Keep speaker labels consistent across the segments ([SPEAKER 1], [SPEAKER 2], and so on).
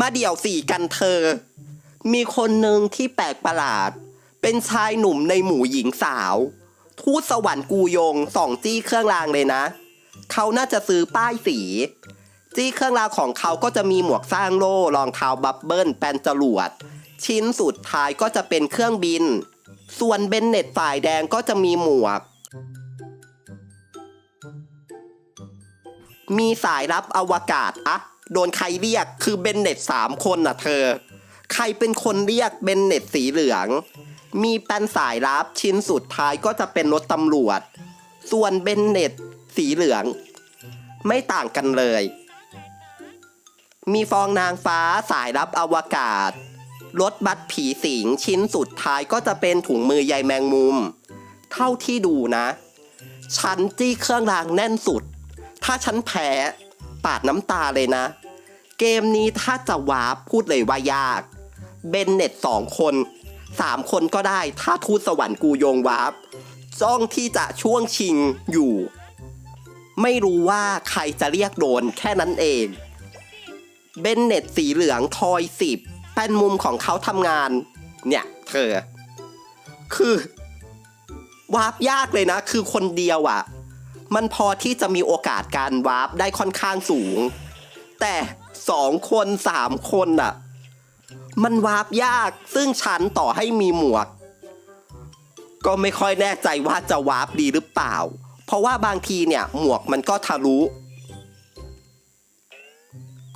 [SPEAKER 1] มาเดี่ยวสี่กันเธอ มีคนหนึ่งที่แปลกประหลาด เป็นชายหนุ่มในหมู่หญิงสาว ทูตสวรรค์กูยงส่องจี้เครื่องรางเลยนะ เขาน่าจะซื้อป้ายสี จี้เครื่องรางของเขาก็จะมีหมวกสร้างโล่รองเท้าบับเบิ้ลแปนจรวด ชิ้นสุดท้ายก็จะเป็นเครื่องบิน ส่วนเบนเน็ตฝ่ายแดงก็จะมีหมวกมีสายรับอวกาศอะ โดนใครเรียกคือเบนเน็ตสามคนน่ะเธอ ใครเป็นคนเรียกเบนเน็ตสีเหลือง มีแป้นสายรับชิ้นสุดท้ายก็จะเป็นรถตำรวจ ส่วนเบนเน็ตสีเหลือง ไม่ต่างกันเลย มีฟองนางฟ้าสายรับอวกาศรถบัสผีสิงชิ้นสุดท้ายก็จะเป็นถุงมือใยแมงมุม เท่าที่ดูนะ ฉันจี้เครื่องรางแน่นสุด ถ้าฉันแพ้ ปาดน้ำตาเลยนะ เกมนี้ถ้าจะวาร์ปพูดเลยว่ายาก เบนเน็ตสองคนสามคนก็ได้ถ้าทูตสวรรค์กูโยงวาร์ปจ้องที่จะช่วงชิงอยู่ ไม่รู้ว่าใครจะเรียกโดนแค่นั้นเอง เบนเน็ตสีเหลืองทอยสิบแป้นมุมของเขาทำงาน เนี่ยเธอ คือวาร์ปยากเลยนะ คือคนเดียวอะ่ะ มันพอที่จะมีโอกาสการวาร์ปได้ค่อนข้างสูง แต่สองคนสามคนอะมันวาร์ปยากซึ่งฉันต่อให้มีหมวก ก็ไม่ค่อยแน่ใจว่าจะวาร์ปดีหรือเปล่า เพราะว่าบางทีเนี่ยหมวกมันก็ทะลุ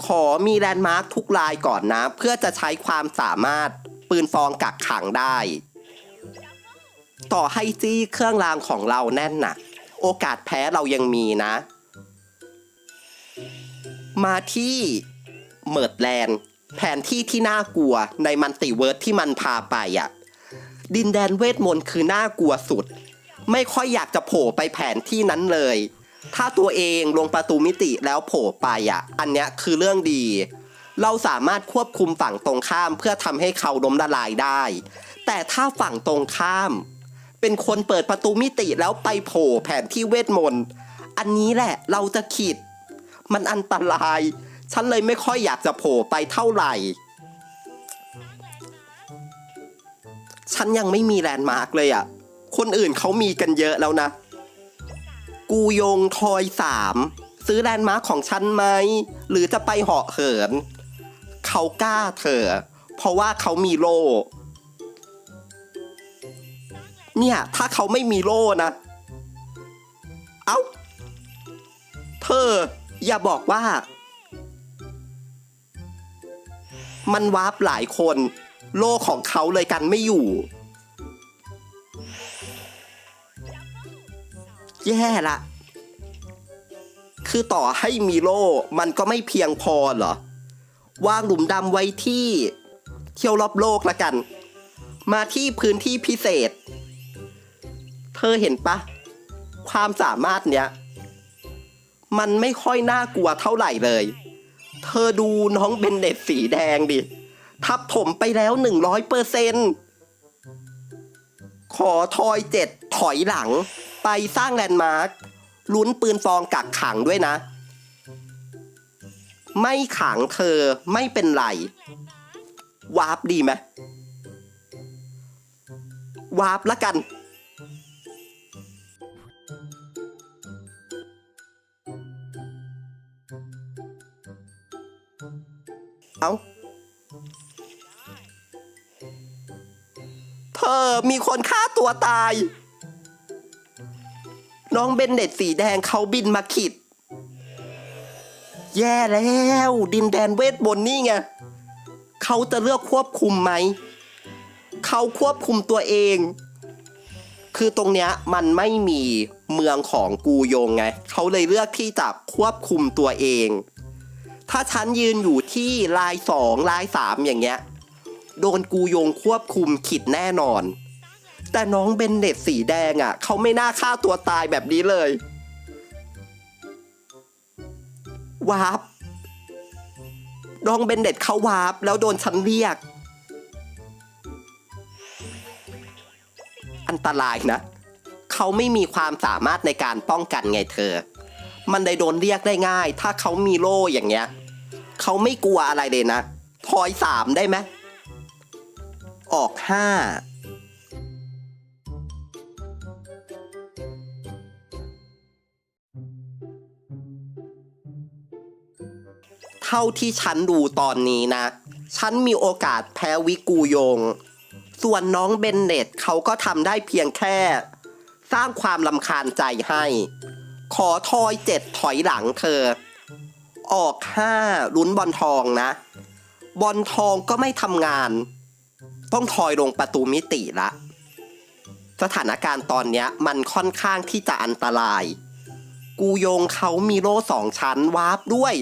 [SPEAKER 1] ขอมีแลนด์มาร์คทุกลายก่อนนะ เพื่อจะใช้ความสามารถปืนฟองกักขังได้ ต่อให้จี้เครื่องรางของเราแน่นหนัก โอกาสแพ้เรายังมีนะ มาที่เมิร์ดแลนด์แผนที่ที่น่ากลัวในมันติเวิร์สที่มันพาไปอะ่ะ ดินแดนเวทมนต์คือน่ากลัวสุด ไม่ค่อยอยากจะโผล่ไปแผนที่นั้นเลย ถ้าตัวเองลงประตูมิติแล้วโผล่ไปอะ อันเนี้ยคือเรื่องดี เราสามารถควบคุมฝั่งตรงข้ามเพื่อทำให้เขาล้มละลายได้ แต่ถ้าฝั่งตรงข้าม เป็นคนเปิดประตูมิติแล้วไปโผล่แผนที่เวทมนต์ อันนี้แหละเราจะขีด มันอันตราย ฉันเลยไม่ค่อยอยากจะโผล่ไปเท่าไหร่ ฉันยังไม่มีแลนด์มาร์กเลยอะ คนอื่นเขามีกันเยอะแล้วนะ กูยงทอยสามซื้อแลนด์มาร์คของฉันไหม หรือจะไปเหาะเหิน เขากล้าเถอะเพราะว่าเขามีโล เนี่ย ถ้าเขาไม่มีโล่นะ เอ้า เธอ อย่าบอกว่า มันวาร์ปหลายคน โล่ของเขาเลยกันไม่อยู่ แย่ละ คือต่อให้มีโล่มันก็ไม่เพียงพอเหรอ วางหลุมดำไว้ที่ เที่ยวรอบโลกละกัน มาที่พื้นที่พิเศษ เธอเห็นปะ ความสามารถเนี้ย มันไม่ค่อยน่ากลัวเท่าไหร่เลย เธอดูน้องเบนเน็ตสีแดงดิ ทับถมไปแล้วหนึ่งร้อยเปอร์เซนขอทอยเจ็ดถอยหลัง ไปสร้างแลนด์มาร์คลุ้นปืนฟองกักขังด้วยนะ ไม่ขังเธอไม่เป็นไร วาร์ปดีไหมวาร์ปละกัน เอาเธอมีคนฆ่าตัวตาย น้องเบนเน็ตสีแดงเขาบินมาขิด แย่แล้ว ดินแดนเวทบนนี่ไงเขาจะเลือกควบคุมไหม เขาควบคุมตัวเอง คือตรงเนี้ยมันไม่มีเมืองของกูโยงไง เขาเลยเลือกที่จะควบคุมตัวเอง ถ้าฉันยืนอยู่ที่ลายสองลายสามอย่างเงี้ย โดนกูโยงควบคุมขิดแน่นอน แต่น้องเบนเนตสีแดงอะ เขาไม่น่าฆ่าตัวตายแบบนี้เลย วาร์ปน้องเบนเนตเขาวาร์ปแล้วโดนฉันเรียก อันตรายนะ เขาไม่มีความสามารถในการป้องกันไงเธอมันได้โดนเรียกได้ง่าย ถ้าเขามีโล่อย่างเงี้ย เขาไม่กลัวอะไรเลยนะทอยสามได้ไหมออกห้าเท่าที่ฉันดูตอนนี้นะ ฉันมีโอกาสแพ้วิกูยง ส่วนน้องเบนเน็ตเขาก็ทำได้เพียงแค่ สร้างความลำคาญใจให้ ขอทอยเจ็ดถอยหลังเธอ ออกห้าลุ้นบอลทองนะ บอลทองก็ไม่ทำงาน ต้องทอยลงประตูมิติละ สถานการณ์ตอนเนี้ยมันค่อนข้างที่จะอันตราย กูโยงเขามีโล่สองชั้นวาร์ปด้วย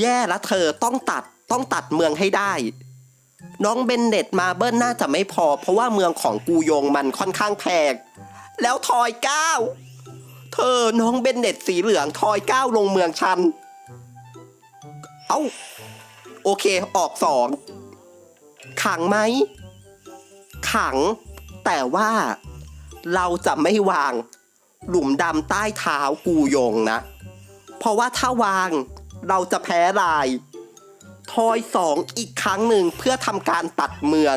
[SPEAKER 1] แย่ละเธอต้องตัดต้องตัดเมืองให้ได้ น้องเบนเน็ตมาเบิ้ลน่าจะไม่พอ เพราะว่าเมืองของกูโยงมันค่อนข้างแพงแล้วทอยเก้า เธอน้องเบนเน็ตสีเหลืองทอยก้าวลงเมืองชัน เอ้า โอเคออกสองขังไหม ขัง แต่ว่า เราจะไม่วาง หลุมดำใต้เท้ากูยงนะ เพราะว่าถ้าวางเราจะแพ้ลาย ทอยสองอีกครั้งหนึ่งเพื่อทำการตัดเมือง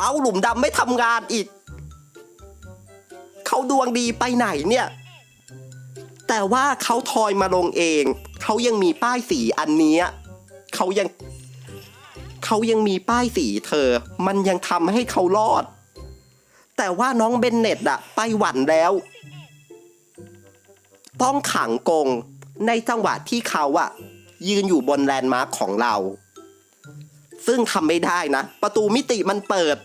[SPEAKER 1] เอาหลุมดำไม่ทำงานอีก เขาดวงดีไปไหนเนี่ย แต่ว่าเขาทอยมาลงเอง เขายังมีป้ายสีอันนี้เขายัง เขายังมีป้ายสีเธอ มันยังทำให้เขารอด แต่ว่าน้องเบนเน็ตอะไปหวันแล้ว ต้องขังกงในจังหวะที่เขาอะยืนอยู่บนแลนด์มาร์คของเรา ซึ่งทำไม่ได้นะ ประตูมิติมันเปิด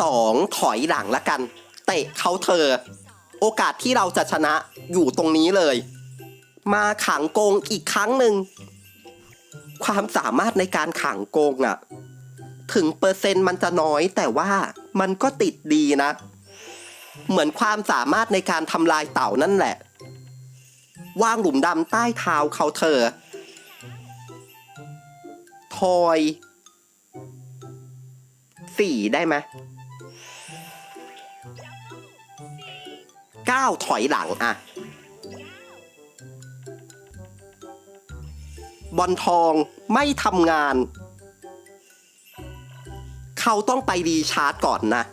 [SPEAKER 1] สองถอยหลังละกัน เตะเขาเธอ โอกาสที่เราจะชนะอยู่ตรงนี้เลย มาขังโกงอีกครั้งหนึ่ง ความสามารถในการขังโกงอะถึงเปอร์เซ็นต์มันจะน้อยแต่ว่ามันก็ติดดีนะ เหมือนความสามารถในการทำลายเต่านั่นแหละ วางหลุมดำใต้เท้าเขาเธอทอยสี่ได้ไหม ก้าวถอยหลังอะบอลทองไม่ทำงาน เขาต้องไปรีชาร์จก่อนนะ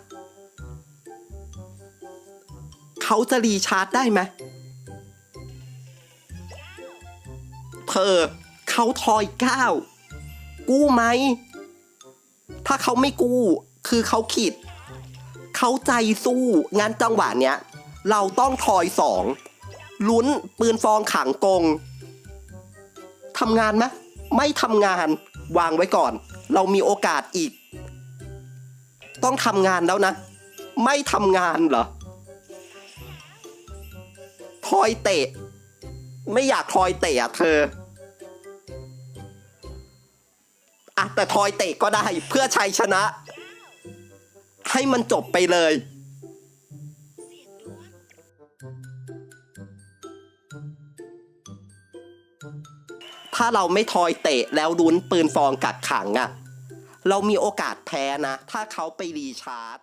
[SPEAKER 1] เขาจะรีชาร์จได้ไหมเธอเขาทอยก้าวกู้ไหม ถ้าเขาไม่กู้ คือเขาขีด เขาใจสู้งานจังหวะเนี้ย เราต้องทอยสองลุ้นปืนฟองขังกงทำงานไหมไม่ทำงานวางไว้ก่อน เรามีโอกาสอีก ต้องทำงานแล้วนะ ไม่ทำงานเหรอทอยเตะ ไม่อยากทอยเตะอะเธออะแต่ทอยเตะก็ได้เพื่อชัยชนะ ให้มันจบไปเลย ถ้าเราไม่ทอยเตะแล้วลุ้นปืนฟองกักขังอะเรามีโอกาสแพ้นะ ถ้าเขาไปรีชาร์จ